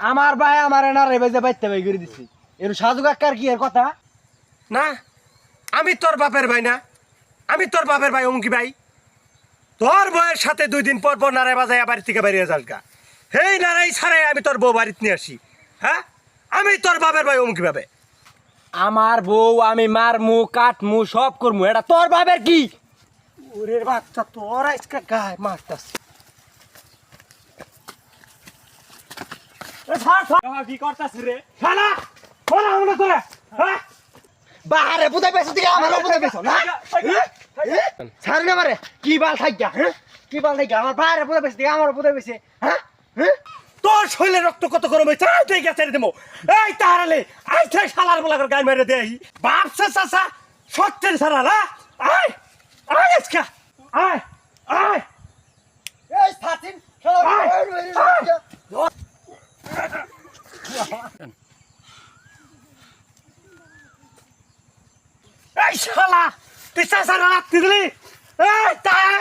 আমার ভাই আমার না রে বেজে বাইতে বাই করে দিছি। এর সাজু কাকার কি এর কথা? না আমি তোর বাপের ভাই না। আমি তোর বাপের ভাই অঙ্কি ভাই। তোর বউয়ের সাথে দুই দিন পর পর নারায় বাজায় বাড়ি থেকে বেরিয়ে যাস গা। হেই নারাই ছাড়াই আমি তোর বউ বাড়িতে নিয়ে আসি। হ্যাঁ? আমি তোর বাপের ভাই অঙ্কি ভাবে। আমার বউ আমি মারমু কাটমু সব করমু। এটা তোর বাপের কি? ওরে বাচ্চা তোর আজকে গায়ে মারতাস কি করতাছ রে? শালা বলা আমরা তোরা হ্যাঁ? বাহারে বুঝাই পেছ দিকে আমার বুঝাই পেছ না ছাড় না মারে কি বাল থাইগা হ্যাঁ? কি বাল থাইগা আমার বাহারে বুঝাই পেছ দিকে আমার বুঝাই পেছে হ্যাঁ? হ্যাঁ? তোর শরীরে রক্ত কত গরম হয়েছে তুই গেছে দেবো। এই তাহলে আই তুই শালার বলা করে গায়ে মেরে দেই বাপসা চাষা সত্যের সারা না আয় আয় আজকে আয় এই ফাতিন এই শালা তুই চাষারা রাখতে দিলি? এই আয়